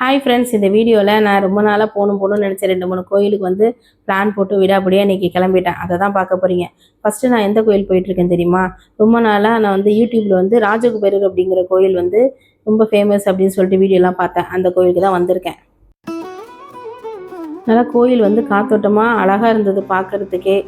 Hi friends இந்த வீடியோவில் நான் ரொம்ப நாளாக போகணும் போகணும்னு நினச்ச ரெண்டு மூணு கோயிலுக்கு வந்து பிளான் போட்டு விடாப்படியாக இன்றைக்கி கிளம்பிட்டேன். அதை தான் பார்க்க போகிறீங்க ஃபஸ்ட்டு நான் எந்த கோயில் போயிட்டுருக்கேன் தெரியுமா? ரொம்ப நாளாக நான் வந்து யூடியூப்பில் வந்து ராஜகுபேரர் அப்படிங்கிற கோயில் வந்து ரொம்ப ஃபேமஸ் அப்படின்னு சொல்லிட்டு வீடியோலாம் பார்த்தேன். அந்த கோயிலுக்கு தான் வந்திருக்கேன். நல்லா கோயில் வந்து காத்தோட்டமாக அழகாக இருந்தது பார்க்கறதுக்கே.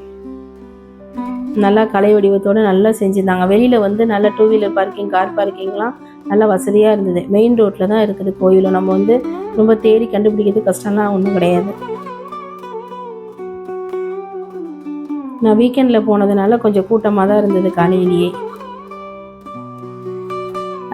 நல்லா கலை வடிவத்தோடு நல்லா செஞ்சுருந்தாங்க. வெளியில் வந்து நல்லா டூ வீலர் பார்க்கிங் கார் பார்க்கிங்லாம் நல்லா வசதியாக இருந்தது. மெயின் ரோட்டில் தான் இருக்குது கோயிலும் நம்ம வந்து ரொம்ப தேடி கண்டுபிடிக்கிறது கஷ்டம்லாம் ஒன்றும் கிடையாது. நான் வீக்கெண்டில் போனதுனால கொஞ்சம் கூட்டமாக தான் இருந்தது காலையிலேயே.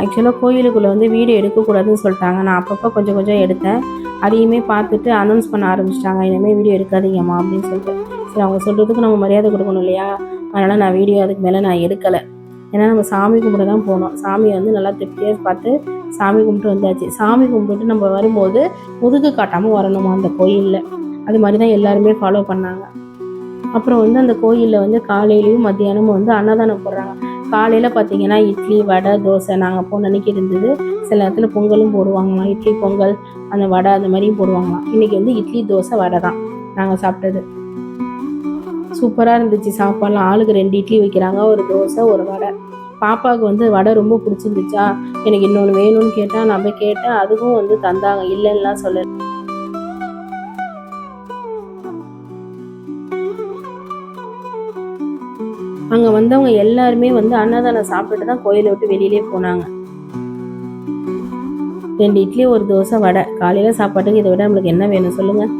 ஆக்சுவலாக கோயிலுக்குள்ளே வந்து வீடியோ எடுக்கக்கூடாதுன்னு சொல்லிட்டாங்க. நான் அப்பப்போ கொஞ்சம் கொஞ்சம் எடுத்தேன். அதையுமே பார்த்துட்டு அனௌன்ஸ் பண்ண ஆரம்பிச்சிட்டாங்க. இனிமேல் வீடியோ எடுக்காதீங்கம்மா அப்படின்னு சொல்லிட்டு. சரி அவங்க சொல்கிறதுக்கு நம்ம மரியாதை கொடுக்கணும் இல்லையா? அதனால் நான் வீடியோ அதுக்கு மேலே நான் எடுக்கலை. ஏன்னா நம்ம சாமி கும்பிட தான் போனோம். சாமியை வந்து நல்லா திருப்தியாக பார்த்து சாமி கும்பிட்டு வந்தாச்சு. சாமி கும்பிட்டு நம்ம வரும்போது முதுகு காட்டாமல் வரணுமா அந்த கோயிலில்? அது மாதிரி தான் எல்லாருமே ஃபாலோ பண்ணாங்க. அப்புறம் வந்து அந்த கோயிலில் வந்து காலையிலையும் மத்தியானமும் வந்து அன்னதானம் போடுறாங்க. காலையில் பார்த்தீங்கன்னா இட்லி வடை தோசை நாங்கள் போன அன்னைக்கு இருந்தது. சில நேரத்தில் பொங்கலும் போடுவாங்களாம். இட்லி பொங்கல் அந்த வடை அந்த மாதிரியும் போடுவாங்களாம். இன்றைக்கி வந்து இட்லி தோசை வடை தான் நாங்கள் சாப்பிட்டது. சூப்பராக இருந்துச்சு சாப்பாடுலாம். ஆளுக்கு ரெண்டு இட்லி வைக்கிறாங்க ஒரு தோசை ஒரு வடை. பாப்பாவுக்கு வந்து வடை ரொம்ப பிடிச்சிருந்துச்சா? எனக்கு இன்னொன்று வேணும்னு கேட்டால் நான் போய் கேட்டேன். அதுவும் வந்து தந்தாங்க. இல்லைன்னுலாம் சொல்ல அங்கே வந்தவங்க எல்லாருமே வந்து அன்னதானம் சாப்பிட்டுட்டு தான் கோயிலை விட்டு வெளியிலே போனாங்க. ரெண்டு இட்லி ஒரு தோசை வடை. காலையில் சாப்பாட்டுக்கு இதை விட நம்மளுக்கு என்ன வேணும் சொல்லுங்கள்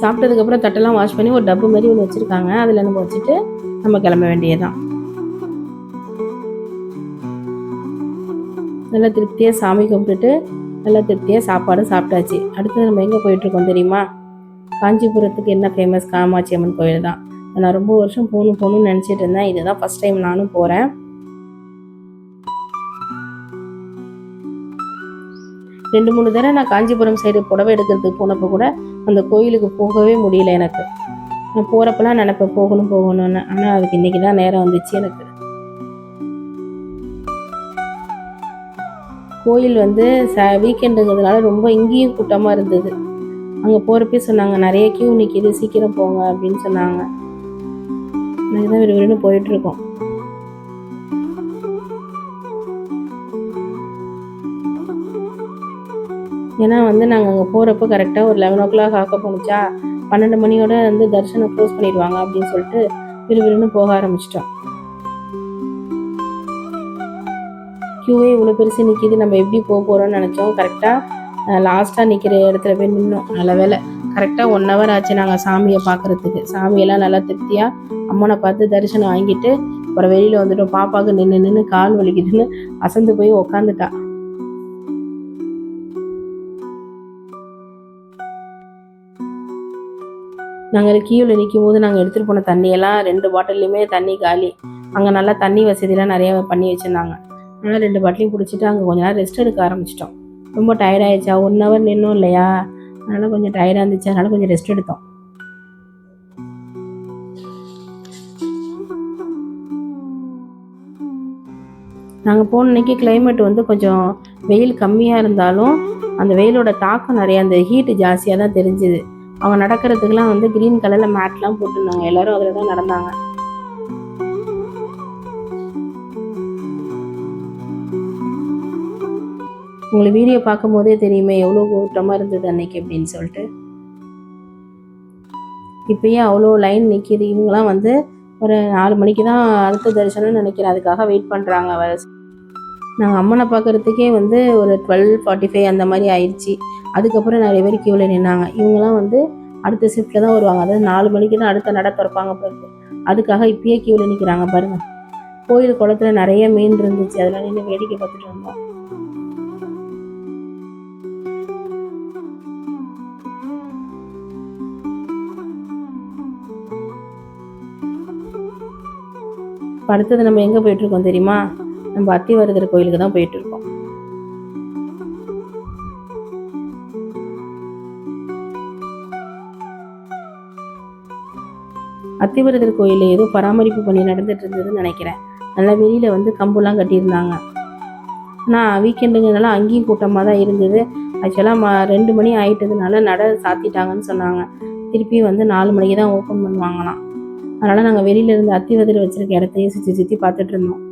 சாப்பிட்டதுக்கப்புறம் தட்டெல்லாம் வாஷ் பண்ணி ஒரு டப்பு மாதிரி ஒன்று வச்சுருக்காங்க. அதில் நம்ம வச்சுட்டு நம்ம கிளம்ப வேண்டியதுதான். நல்லா திருப்தியாக சாமி கும்பிட்டுட்டு நல்லா திருப்தியாக சாப்பாடு சாப்பிட்டாச்சு. அடுத்தது நம்ம எங்கே போயிட்டுருக்கோம் தெரியுமா? காஞ்சிபுரத்துக்கு என்ன ஃபேமஸ் காமாட்சி அம்மன் கோயில் தான் நான் ரொம்ப வருஷம் போகணும் போகணும்னு நினச்சிட்டு இருந்தேன். இதுதான் ஃபஸ்ட் டைம் நானும் போகிறேன் ரெண்டு மூணு தடவை நான் காஞ்சிபுரம் சைடு புடவை எடுக்கிறதுக்கு போனப்போ கூட அந்த கோயிலுக்கு போகவே முடியல எனக்கு. நான் போகிறப்பெல்லாம் நினைப்பேன் போகணும் போகணும்னு. ஆனால் அதுக்கு இன்றைக்கி தான் நேரம் வந்துச்சு எனக்கு. கோயில் வந்து ச வீக்கெண்டுங்கிறதுனால ரொம்ப இங்கேயும் கூட்டமாக இருந்தது. அங்கே போகிறப்பே சொன்னாங்க நிறைய கியூ நிற்கிது சீக்கிரம் போங்க அப்படின்னு சொன்னாங்க. நாங்கள் தான் விறுவிறுன்னு போயிட்டுருக்கோம் ஏன்னா வந்து நாங்கள் அங்கே போகிறப்ப கரெக்டாக ஒரு லெவன் ஓ கிளாக் ஆக்க போணுச்சா? பன்னெண்டு மணியோட வந்து தரிசனம் க்ளோஸ் பண்ணிடுவாங்க அப்படின்னு சொல்லிட்டு விறுவிறுன்னு போக ஆரம்பிச்சிட்டோம். க்யூவே இவ்வளோ பெருசு நிற்கிது நம்ம எப்படி போக போகிறோம்னு நினச்சோம். கரெக்டாக லாஸ்ட்டாக நிற்கிற இடத்துல போய் நின்னோம். நல்ல வேலை கரெக்டாக ஒன் ஹவர் ஆச்சு நாங்கள் சாமியை பார்க்குறதுக்கு. சாமியெல்லாம் நல்லா திருப்தியாக அம்மனை பார்த்து தரிசனம் வாங்கிட்டு அப்புறம் வெளியில் வந்துட்டோம். பாப்பாவுக்கு நின்று நின்று கால் வலிக்குதுன்னு அசந்து போய் உக்காந்துட்டா. நாங்கள் கியூவில் நிற்கும் போது நாங்கள் எடுத்துகிட்டு போன தண்ணியெல்லாம் ரெண்டு பாட்டில்லையுமே தண்ணி காலி. அங்கே நல்லா தண்ணி வசதியெல்லாம் நிறையா பண்ணி வச்சுருந்தாங்க. அதனால் ரெண்டு பாட்டிலையும் பிடிச்சிட்டு அங்கே கொஞ்ச நேரம் ரெஸ்ட் எடுக்க ஆரம்பிச்சிட்டோம். ரொம்ப டயர்டாயிடுச்சா ஒன் ஹவர் நின்னோம் இல்லையா? அதனால் கொஞ்சம் டயர்டாக இருந்துச்சு. அதனால் கொஞ்சம் ரெஸ்ட் எடுத்தோம். நாங்கள் போன அன்னைக்கு கிளைமேட் வந்து கொஞ்சம் வெயில் கம்மியாக இருந்தாலும் அந்த வெயிலோட தாக்கம் நிறையா அந்த ஹீட்டு ஜாஸ்தியாக தான் தெரிஞ்சுது. அவங்க நடக்கிறதுக்கெல்லாம் வந்து க்ரீன் கலரில் மேட்லாம் போட்டிருந்தாங்க. எல்லாரும் அதில் தான் நடந்தாங்க. உங்களுக்கு வீடியோ பார்க்கும் போதே தெரியுமே எவ்வளோ கூட்டமாக இருந்தது அன்னைக்கு அப்படின்னு சொல்லிட்டு. இப்பயே அவ்வளோ லைன் நிற்கிது இவங்கெல்லாம் வந்து ஒரு நாலு மணிக்கு தான் அடுத்த தரிசனம்னு நினைக்கிறேன். அதுக்காக வெயிட் பண்ணுறாங்க நாங்கள் அம்மனை பார்க்குறதுக்கே வந்து ஒரு டுவெல் ஃபார்ட்டி ஃபைவ் அந்த மாதிரி ஆயிடுச்சு. அதுக்கப்புறம் நிறைய பேர் கியூவில் நின்னாங்க. இவங்கெல்லாம் வந்து அடுத்த ஷிஃப்ட்டில் தான் வருவாங்க. அதாவது நாலு மணிக்கு தான் அடுத்த நட திறப்பாங்க பிறகு அதுக்காக இப்பயே கியூவில் நிற்கிறாங்க பாருங்கள் கோயில் குளத்துல நிறைய மீன் இருந்துச்சு. அதெல்லாம் நின்று வேடிக்கை பார்த்துட்டு இருந்தோம் அடுத்தது நம்ம எங்கே போயிட்டுருக்கோம் தெரியுமா? நம்ம அத்திவரதர் கோயிலுக்கு தான் போயிட்டுருக்கோம் அத்திவரதர் கோயிலில் ஏதோ பராமரிப்பு பண்ணி நடந்துட்டு இருந்ததுன்னு நினைக்கிறேன். நல்லா வெளியில் வந்து கம்புலாம் கட்டியிருந்தாங்க. ஆனால் வீக்கெண்டுங்கிறதுனால அங்கேயும் கூட்டமாக தான் இருந்தது. ஆக்சுவலாக ம ரெண்டு மணி ஆயிட்டதுனால நட சாத்திட்டாங்கன்னு சொன்னாங்க. திருப்பி வந்து நாலு மணிக்கு தான் ஓப்பன் பண்ணுவாங்களாம். அதனால் நாங்கள் வெளியில இருந்து அத்திவதில் வச்சுருக்க இடத்தையும் சுற்றி சுற்றி பார்த்துட்டு இருந்தோம்.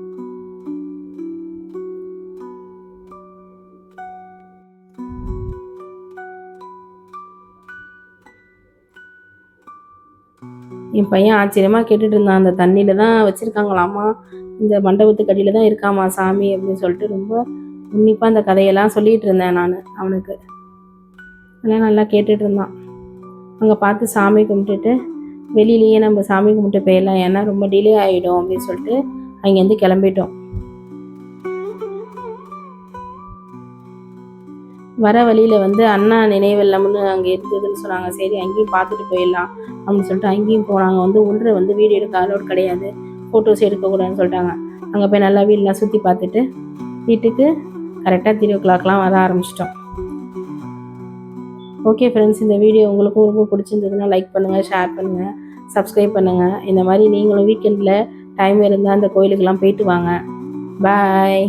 என் பையன் ஆச்சரியமாக கேட்டுட்டு இருந்தான் அந்த தண்ணியில் தான் வச்சுருக்காங்களாமா? இந்த மண்டபத்துக்கு அடியில் தான் இருக்காமா சாமி அப்படின்னு சொல்லிட்டு ரொம்ப உன்னிப்பாக அந்த கதையெல்லாம் சொல்லிகிட்டு இருந்தேன் நான் அவனுக்கு. அதெல்லாம் நல்லா கேட்டுட்டு இருந்தான். அங்கே பார்த்து சாமி கும்பிட்டுட்டு வெளியிலேயே நம்ம சாமி கும்பிட்டு போயிடலாம் ஏன்னா ரொம்ப டிலே ஆகிடும் அப்படின்னு சொல்லிட்டு அங்கேருந்து கிளம்பிட்டோம். வர வழியில் வந்து அண்ணா நினைவில்லம்னு அங்கே இருந்ததுன்னு சொன்னாங்க. சரி அங்கேயும் பார்த்துட்டு போயிடலாம் அப்படின்னு சொல்லிட்டு அங்கேயும் போனாங்க. வந்து ஒன்று வந்து வீடியோ எடுக்க அலோட் கிடையாது. ஃபோட்டோஸ் எடுக்கக்கூடாதுன்னு சொல்லிட்டாங்க. அங்கே போய் நல்லா வீடெலாம் சுற்றி பார்த்துட்டு வீட்டுக்கு கரெக்டாக த்ரீ ஓ கிளாக்லாம் வர ஆரம்பிச்சிட்டோம். ஓகே ஃப்ரெண்ட்ஸ் இந்த வீடியோ உங்களுக்கும் ரொம்ப பிடிச்சிருந்ததுன்னா லைக் பண்ணுங்கள் ஷேர் பண்ணுங்கள் சப்ஸ்கிரைப் பண்ணுங்கள் இந்த மாதிரி நீங்களும் வீக்கெண்டில் டைம் இருந்தால் அந்த கோயிலுக்கெல்லாம் போயிட்டு வாங்க. பாய்